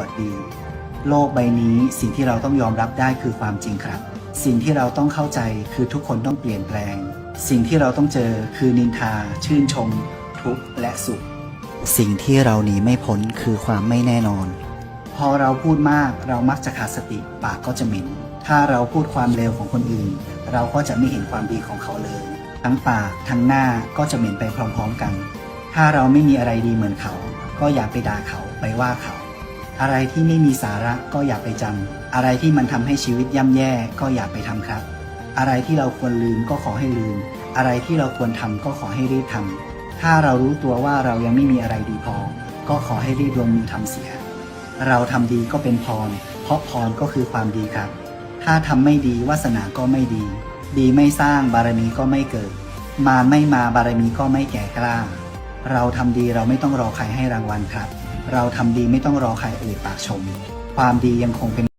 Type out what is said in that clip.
วดดี โลกใบนี้สิ่งที่เราต้องยอมรับได้คือความจริงครับ สิ่งที่เราต้องเข้าใจคือทุกคนต้องเปลี่ยนแปลง สิ่งที่เราต้องเจอคือนินทา ชื่นชม ทุกข์และสุข สิ่งที่เราหนีไม่พ้นคือความไม่แน่นอน พอเราพูดมากเรามักจะขาดสติปากก็จะเหม็น ถ้าเราพูดความเลวของคนอื่น เราก็จะไม่เห็นความดีของเขาเลย ทั้งปากทั้งหน้าก็จะเหม็นไปพร้อมๆกัน ถ้าเราไม่มีอะไรดีเหมือนเขา ก็อย่าไปด่าเขาไปว่าเขา อะไรที่ไม่มีสาระก็อย่าไปจำ อะไรที่มันทำให้ชีวิตย่ำแย่ก็อย่าไปทำครับ อะไรที่เราควรลืมก็ขอให้ลืม อะไรที่เราควรทำก็ขอให้รีบทำ ถ้าเรารู้ตัวว่าเรายังไม่มีอะไรดีพอ ก็ขอให้รีบลงมือทำเสีย เราทำดีก็เป็นพร เพราะพรก็คือความดีครับ ถ้าทำไม่ดีวาสนาก็ไม่ดี ดีไม่สร้างบารมีก็ไม่เกิด มาไม่มาบารมีก็ไม่แก่กล้า เราทำดีเราไม่ต้องรอใครให้รางวัลครับ เราทำดีไม่ต้องรอใครเอ่ยปากชม ความดียังคงเป็น